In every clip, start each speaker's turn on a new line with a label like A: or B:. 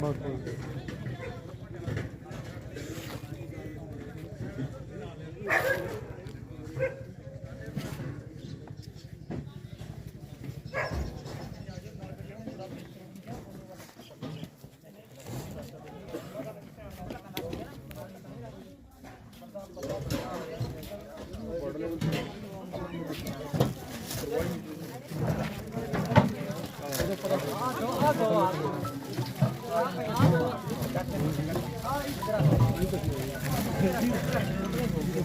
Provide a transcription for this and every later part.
A: ਬਹੁਤ ਬਹੁਤ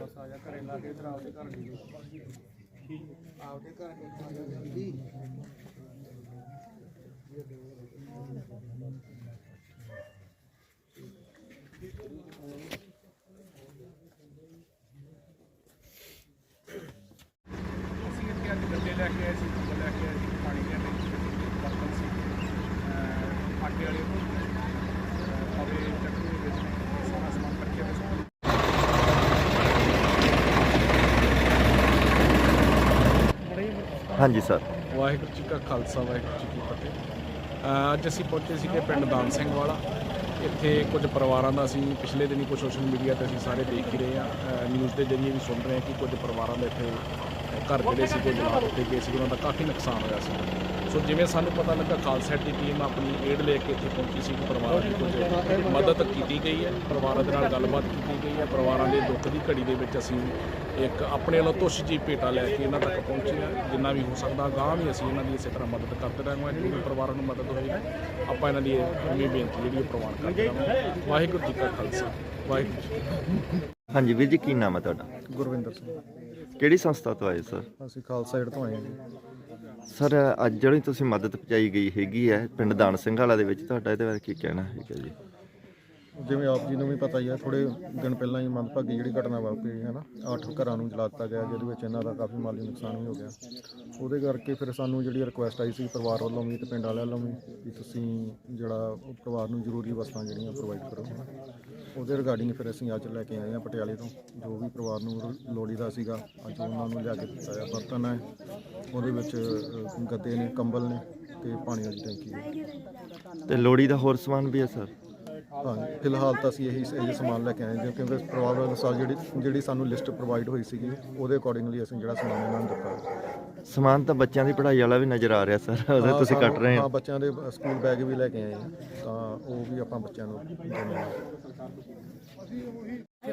B: ਬਸ ਆ ਜਾ ਘਰੇ ਲਾ ਕੇ ਇਧਰ ਆਪਦੇ ਘਰ ਦੀ ਆਪਦੇ ਘਰ ਦੀ ਅਸੀਂ
C: ਇੱਥੇ ਅੱਜ ਗੱਡੇ ਲੈ ਕੇ ਆਏ ਸੀ ਕੰਬਲ ਲੈ ਕੇ ਆਏ ਸੀ ਪਾਣੀ ਦੇ ਬਰਤਨ ਸੀ ਅਹ ਆਟੇ ਵਾਲੇ ਅਵੇ ਚੱਕੂ ਦੇ ਵਿੱਚ ਸਾਰਾ ਸਮਾਨ ਰੱਖਿਆ ਹੋਇਆ ਸੀ
D: ਹਾਂਜੀ, ਸਰ।
C: ਵਾਹਿਗੁਰੂ ਜੀ ਕਾ ਖਾਲਸਾ, ਵਾਹਿਗੁਰੂ ਜੀ ਕੀ ਫਤਿਹ। ਅੱਜ ਅਸੀਂ ਪਹੁੰਚੇ ਸੀਗੇ ਪਿੰਡ ਦਾਨ ਸਿੰਘ ਵਾਲਾ। ਇੱਥੇ ਕੁਝ ਪਰਿਵਾਰਾਂ ਦਾ ਅਸੀਂ ਪਿਛਲੇ ਦਿਨੀ ਕੁਝ ਸੋਸ਼ਲ ਮੀਡੀਆ ਤੇ ਅਸੀਂ ਸਾਰੇ ਦੇਖ ਹੀ ਰਹੇ ਹਾਂ। ਨਿਊਜ਼ ਦੇ ਜਰੀਏ ਵੀ ਸੁਣ ਰਹੇ ਹਾਂ ਕਿ ਕੁਝ ਪਰਿਵਾਰਾਂ ਦੇ ਇੱਥੇ ਘਰ ਜਿਹੜੇ ਸੀਗੇ ਜਲਾ ਦਿੱਤੇ ਗਏ ਸੀ ਉਹਨਾਂ ਦਾ ਕਾਫੀ ਨੁਕਸਾਨ ਹੋਇਆ ਸੀ। ਸੋ ਜਿਵੇਂ ਸਾਨੂੰ ਪਤਾ ਲੱਗਾ ਖਾਲਸਾ ਦੀ ਟੀਮ ਆਪਣੀ ਏਡ ਲੈ ਕੇ ਇੱਥੇ ਪਹੁੰਚੀ ਸੀ ਪਰਿਵਾਰਾਂ ਦੀ ਕੁਝ ਮਦਦ ਕੀਤੀ ਗਈ ਹੈ। ਪਰਿਵਾਰਾਂ ਦੇ ਨਾਲ ਗੱਲਬਾਤ ਕੀਤੀ ਗਈ ਹੈ। ਪਰਿਵਾਰਾਂ ਦੇ ਦੁੱਖ ਦੀ ਘੜੀ ਦੇ ਵਿੱਚ ਅਸੀਂ ਇੱਕ ਆਪਣੇ ਵੱਲੋਂ ਤੁਸ਼ ਜੀ ਭੇਟਾ ਲੈ ਕੇ ਇਹਨਾਂ ਤੱਕ ਪਹੁੰਚੇ ਹਾਂ। ਜਿੰਨਾ ਵੀ ਹੋ ਸਕਦਾ ਗਾਂ ਵੀ ਅਸੀਂ ਇਹਨਾਂ ਦੀ ਇਸੇ ਤਰ੍ਹਾਂ ਮਦਦ ਕਰਦੇ ਰਹਾਂਗੇ ਜਿਵੇਂ ਪਰਿਵਾਰਾਂ ਨੂੰ ਮਦਦ ਹੋਈ ਹੈ ਆਪਾਂ ਇਹਨਾਂ ਦੀ ਇਹ ਬੇਨਤੀ ਜਿਹੜੀ ਉਹ ਪ੍ਰਵਾਨ ਕਰਦੇ ਰਹਾਂਗੇ ਵਾਹਿਗੁਰੂ ਜੀ ਕਾ ਖਾਲਸਾ। ਵਾਹਿਗੁਰੂ
D: ਹਾਂਜੀ ਵੀਰ ਜੀ ਕੀ ਨਾਮ ਹੈ ਤੁਹਾਡਾ?
E: ਗੁਰਵਿੰਦਰ ਸਿੰਘ।
D: ਕਿਹੜੀ ਸੰਸਥਾ ਤੋਂ ਆਏ ਸਰ?
E: ਅਸੀਂ ਖਾਲਸਾ ਏਡ ਤੋਂ ਆਏ ਹਾਂ ਜੀ।
D: ਸਰ, ਅੱਜ ਜਿਹੜੀ ਤੁਸੀਂ ਮਦਦ ਪਹੁੰਚਾਈ ਗਈ ਹੈਗੀ ਹੈ, ਪਿੰਡ ਦਾਨ ਸਿੰਘ ਦੇ ਵਿੱਚ, ਤੁਹਾਡਾ ਇਹਦੇ ਬਾਰੇ ਕੀ ਕਹਿਣਾ ਹੈਗਾ ਜੀ?
E: ਜਿਵੇਂ ਆਪ ਜੀ ਨੂੰ ਵੀ ਪਤਾ ਹੀ ਹੈ ਥੋੜੇ ਦਿਨ ਪਹਿਲਾਂ ਹੀ ਮੰਦਭਾਗੀ ਜਿਹੜੀ ਘਟਨਾ ਵਾਪਰੀ ਹੈ ਨਾ, ਅੱਠ ਘਰਾਂ ਨੂੰ ਜਲਾ ਦਿੱਤਾ ਗਿਆ, ਜਿਹਦੇ ਵਿੱਚ ਇਹਨਾਂ ਦਾ ਕਾਫੀ ਮਾਲੀ ਨੁਕਸਾਨ ਵੀ ਹੋ ਗਿਆ। ਉਹਦੇ ਕਰਕੇ ਫਿਰ ਸਾਨੂੰ ਜਿਹੜੀ ਰਿਕੁਐਸਟ ਆਈ ਸੀ ਪਰਿਵਾਰ ਵੱਲੋਂ ਵੀ ਤੇ ਪਿੰਡ ਵਾਲਿਆਂ ਵੱਲੋਂ ਵੀ ਕਿ ਤੁਸੀਂ ਜਿਹੜਾ ਉਹ ਪਰਿਵਾਰ ਨੂੰ ਜ਼ਰੂਰੀ ਵਸਤਾਂ ਜਿਹੜੀਆਂ ਪ੍ਰੋਵਾਈਡ ਕਰੋ। ਉਹਦੇ ਰਿਗਾਰਡਿੰਗ ਫਿਰ ਅਸੀਂ ਅੱਜ ਲੈ ਕੇ ਆਏ ਹਾਂ ਪਟਿਆਲੇ ਤੋਂ, ਜੋ ਵੀ ਪਰਿਵਾਰ ਨੂੰ ਰ- ਲੋੜੀਦਾ ਸੀਗਾ, ਅੱਜ ਉਹਨਾਂ ਨੂੰ ਲਿਆ ਕੇ ਦਿੱਤਾ ਹੈ। ਬਰਤਨ ਹੈ, ਉਹਦੇ ਵਿੱਚ ਗੱਦੇ ਨੇ, ਕੰਬਲ ਨੇ ਤੇ ਪਾਣੀ ਵਾਲੀ ਟੈਂਕੀ ਹੈ।
D: ਤੇ ਲੋੜੀ ਦਾ ਹੋਰ ਸਮਾਨ ਵੀ ਹੈ, ਸਰ?
E: ਹਾਂ ਫਿਲਹਾਲ ਤਾਂ ਅਸੀਂ ਇਹੀ ਇਹੀ ਸਮਾਨ ਲੈ ਕੇ ਆਏ ਹਾਂ ਕਿਉਂਕਿ ਪਰਿਵਾਰ ਵੱਲੋਂ ਸਾ ਜਿਹੜੀ ਜਿਹੜੀ ਸਾਨੂੰ ਲਿਸਟ ਪ੍ਰੋਵਾਈਡ ਹੋਈ ਸੀਗੀ ਉਹਦੇ ਅਕੋਰਡਿੰਗਲੀ ਅਸੀਂ ਜਿਹੜਾ ਸਮਾਨ ਇਹਨਾਂ ਨੂੰ ਦਿੱਤਾ
D: ਸਮਾਨ ਤਾਂ ਬੱਚਿਆਂ ਦੀ ਪੜ੍ਹਾਈ ਵਾਲਾ ਵੀ ਨਜ਼ਰ ਆ ਰਿਹਾ ਸਰ ਉਹਦੇ ਹਾਂ, ਤੁਸੀਂ ਕੱਟ ਰਹੇ ਹਾਂ। ਹੋ
E: ਬੱਚਿਆਂ ਦੇ ਸਕੂਲ ਬੈਗ ਵੀ ਲੈ ਕੇ ਆਏ ਹਾਂ ਤਾਂ ਉਹ ਵੀ ਆਪਾਂ ਬੱਚਿਆਂ ਨੂੰ ਦੇਣੇ ਆ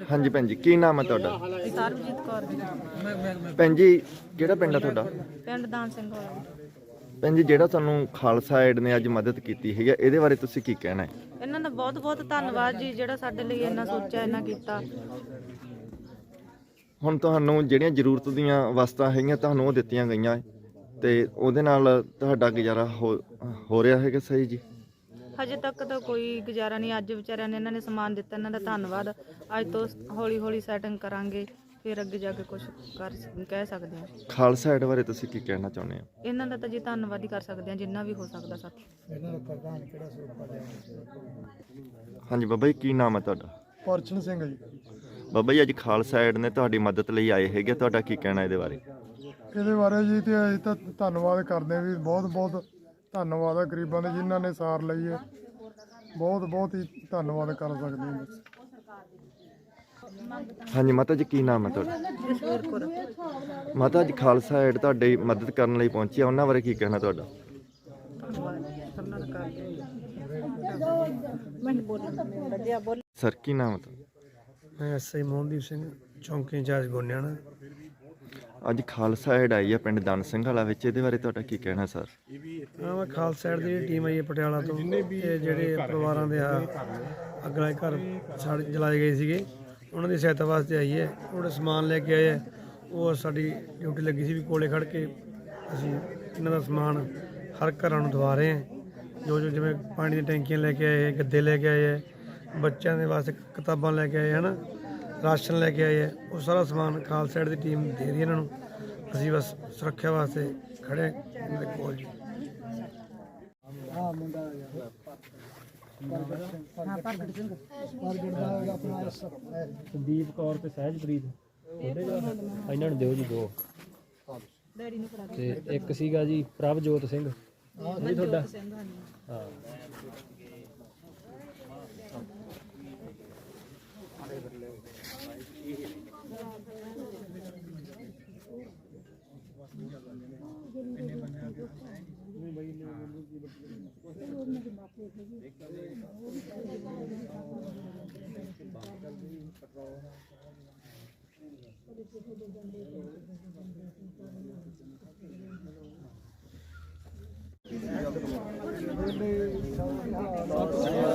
D: ਹਾਂਜੀ ਭੈਣ ਜੀ ਕੀ ਨਾਮ ਹੈ ਤੁਹਾਡਾ?
F: ਸਰਬਜੀਤ ਕੌਰ ਜੀ।
D: ਭੈਣ ਜੀ ਕਿਹੜਾ ਪਿੰਡ ਹੈ ਤੁਹਾਡਾ?
F: ਪਿੰਡ ਦਾਨ ਸਿੰਘ ਵਾਲਾ।
D: ਭੈਣ ਜੀ ਜਿਹੜਾ ਤੁਹਾਨੂੰ ਖਾਲਸਾ ਏਡ ਨੇ ਅੱਜ ਮਦਦ ਕੀਤੀ ਹੈਗੀ ਹੈ ਇਹਦੇ ਬਾਰੇ ਤੁਸੀਂ ਕੀ ਕਹਿਣਾ ਹੈ?
F: ਇਹਨਾਂ ਦਾ ਬਹੁਤ ਬਹੁਤ ਧੰਨਵਾਦ ਜੀ ਜਿਹੜਾ ਸਾਡੇ ਲਈ ਇੰਨਾ ਸੋਚਿਆ ਇੰਨਾ ਕੀਤਾ।
D: ਹੁਣ ਤੁਹਾਨੂੰ ਜਿਹੜੀਆਂ ਜ਼ਰੂਰਤ ਦੀਆਂ ਵਸਤਾਂ ਹੈਗੀਆਂ ਤੁਹਾਨੂੰ ਉਹ ਦਿੱਤੀਆਂ ਗਈਆਂ ਹੈ ਤੇ ਉਹਦੇ ਨਾਲ ਤੁਹਾਡਾ ਗੁਜ਼ਾਰਾ ਹੋ ਹੋ ਰਿਹਾ ਹੈਗਾ ਸਹੀ ਜੀ?
F: ਹਜੇ ਤੱਕ ਤਾਂ ਕੋਈ ਗੁਜ਼ਾਰਾ ਨਹੀਂ ਅੱਜ ਵਿਚਾਰਿਆਂ ਨੇ ਇਹਨਾਂ ਨੇ ਸਮਾਨ ਦਿੱਤਾ ਇਹਨਾਂ ਦਾ ਧੰਨਵਾਦ। ਅੱਜ ਤੋਂ ਹੌਲੀ ਹੌਲੀ ਸੈਟਿੰਗ ਕਰਾਂਗੇ। ਫਿਰ ਅੱਗੇ ਜਾ ਕੇ ਕੁਝ ਕਰ ਕਹਿ ਸਕਦੇ ਹਾਂ।
D: ਖਾਲਸਾ ਏਡ ਬਾਰੇ ਤੁਸੀਂ ਕੀ ਕਹਿਣਾ ਚਾਹੁੰਦੇ ਹੋ?
F: ਇਹਨਾਂ ਦਾ ਤਾਂ ਜੀ ਧੰਨਵਾਦ ਹੀ ਕਰ ਸਕਦੇ ਹਾਂ ਜਿੰਨਾ ਵੀ ਹੋ ਸਕਦਾ ਸਾਥ।
D: ਹਾਂਜੀ ਬਾਬਾ ਜੀ ਕੀ ਨਾਮ ਹੈ ਤੁਹਾਡਾ?
G: ਪਰਚਨ ਸਿੰਘ ਜੀ।
D: ਬਾਬਾ ਜੀ ਅੱਜ ਖਾਲਸਾ ਏਡ ਨੇ ਤੁਹਾਡੀ ਮਦਦ ਲਈ ਆਏ ਹੈਗੇ ਤੁਹਾਡਾ ਕੀ ਕਹਿਣਾ ਇਹਦੇ ਬਾਰੇ?
G: ਇਹਦੇ ਬਾਰੇ ਜੀ ਤੇ ਅਸੀਂ ਤਾਂ ਧੰਨਵਾਦ ਕਰਦੇ ਹਾਂ ਵੀ ਬਹੁਤ ਬਹੁਤ ਧੰਨਵਾਦ ਆ ਗਰੀਬਾਂ ਦੇ ਜਿਨ੍ਹਾਂ ਨੇ ਸਾਰ ਲਈ ਹੈ। ਬਹੁਤ ਬਹੁਤ ਹੀ ਧੰਨਵਾਦ ਕਰ ਸਕਦੇ ਹਾਂ।
D: ਹਾਂਜੀ ਮਾਤਾ ਜੀ ਕੀ ਨਾਮ ਹੈ ਤੁਹਾਡਾ? ਮਾਤਾ ਅੱਜ ਖਾਲਸਾ ਏਡ ਤੁਹਾਡੀ ਮਦਦ ਕਰਨ ਲਈ ਪਹੁੰਚੀ ਆ ਉਹਨਾਂ ਬਾਰੇ ਕੀ ਕਹਿਣਾ ਤੁਹਾਡਾ? ਸਰ ਕੀ ਨਾਮ ਹੈ ਤੁਹਾਡਾ?
A: ਮੈਂ ਐਸਆਈ ਮੋਹਨਦੀਪ ਸਿੰਘ ਚੌਂਕੀ ਇੰਚਾਰਜ ਗੋਨਿਆਣਾ।
D: ਅੱਜ ਖਾਲਸਾ ਐਡ ਆਈ ਹੈ ਪਿੰਡ ਦਨ ਸਿੰਘ ਵਾਲਾ ਵਿੱਚ। ਇਹਦੇ ਬਾਰੇ ਤੁਹਾਡਾ ਕੀ ਕਹਿਣਾ ਸਰ
A: ਹਾਂ ਮੈਂ ਖਾਲਸਾ ਐਡ ਦੀ ਟੀਮ ਆਈ ਹੈ ਪਟਿਆਲਾ ਤੋਂ ਇਹ ਜਿਹੜੇ ਪਰਿਵਾਰਾਂ ਦੇ ਆ ਅਗਲਾ ਘਰ ਸੜ ਜਲਾਏ ਗਏ ਸੀਗੇ। ਉਹਨਾਂ ਦੀ ਸਹਾਇਤਾ ਵਾਸਤੇ ਆਈ ਹੈ। ਉਹਦੇ ਸਮਾਨ ਲੈ ਕੇ ਆਏ ਹੈ। ਉਹ ਸਾਡੀ ਡਿਊਟੀ ਲੱਗੀ ਸੀ ਵੀ ਕੋਲੇ ਖੜ ਕੇ ਅਸੀਂ ਇਹਨਾਂ ਦਾ ਸਮਾਨ ਹਰ ਘਰਾਂ ਨੂੰ ਦਵਾ ਰਹੇ ਹਾਂ। ਜੋ ਜੋ ਜਿਵੇਂ ਪਾਣੀ ਦੀਆਂ ਟੈਂਕੀਆਂ ਲੈ ਕੇ ਆਏ ਹੈ, ਗੱਦੇ ਲੈ ਕੇ ਆਏ ਹੈ, ਬੱਚਿਆਂ ਦੇ ਵਾਸਤੇ ਕਿਤਾਬਾਂ ਲੈ ਕੇ ਆਏ ਹੈ ਨਾ ਰਾਸ਼ਨ ਲੈ ਕੇ ਆਏ ਹੈ। ਉਹ ਸਾਰਾ ਸਮਾਨ ਖਾਲਸਾ ਐਡ ਦੀ ਟੀਮ ਦੇ ਰਹੀ ਹੈ ਇਹਨਾਂ ਨੂੰ। ਅਸੀਂ ਬਸ ਸੁਰੱਖਿਆ ਵਾਸਤੇ ਖੜੇ ਹਾਂ। ਦੇ
H: ਜੀ ਸੰਦੀਪ ਕੌਰ ਤੇ
I: ਸਹਿਜਪ੍ਰੀਤ।
H: ਉਹਦੇ ਇਹਨਾਂ
I: ਨੂੰ
H: ਦਿਓ ਜੀ ਦੋ। ਤੇ ਇੱਕ ਸੀਗਾ ਜੀ ਪ੍ਰਭਜੋਤ ਸਿੰਘ। ਉਹ ਵੀ
I: ਤੁਹਾਡਾ?
H: ਹਾਂ।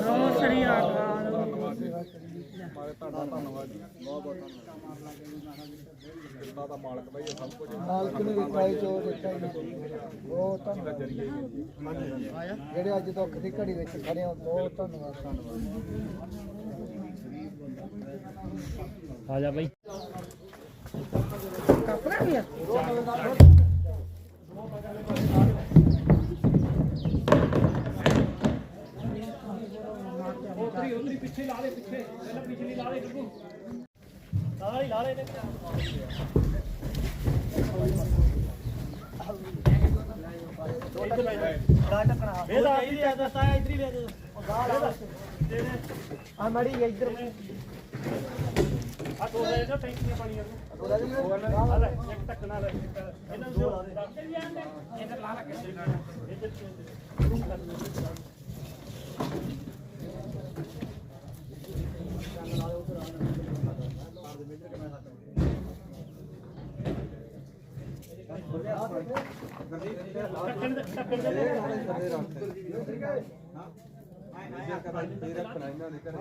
J: ਬਹੁਤ
C: ਸਰੀ ਆਗਾ
J: ਮਾਲਕ ਨੇ ਰਿਕਾਈ ਜੋ ਦਿੱਤਾ ਹੀ। ਬਹੁਤ ਧੰਨਵਾਦ। ਜਿਹੜੇ ਅੱਜ ਦੁੱਖ ਦੀ ਘੜੀ ਵਿੱਚ ਖੜੇ ਹੋ ਬਹੁਤ ਧੰਨਵਾਦ। ਧੰਨਵਾਦ
H: ਆ ਜਾ ਬਾਈ। ਆ। ਲਾ ਟਕਣਾ
B: ਇਹ ਤਾਂ ਇਹਦੀ ਆਦਤ ਆ ਇਧਰ ਹੀ ਲੈ ਦੋ ਆ ਮੜੀ ਇਧਰ ਆ ਦੋ ਲੈ ਜਾ ਟੈਂਕੀਆਂ ਪਾਣੀ ਆ ਦੋ ਲੈ ਜਾ ਇੱਕ ਟਕਣਾ ਲੈ ਇਹਨਾਂ ਨੂੰ ਦੋ ਲਾ ਦੇ ਇਧਰ ਲਾ ਲੱਗੇ ਇਹ ਤੇ ਦੇ ਰੱਖ। ਹਾਂ। ਆਏ ਆਏ ਕਰਾਂ ਦੇ ਰੱਖਣਾ ਇਹਨਾਂ ਨੇ ਕਰੇ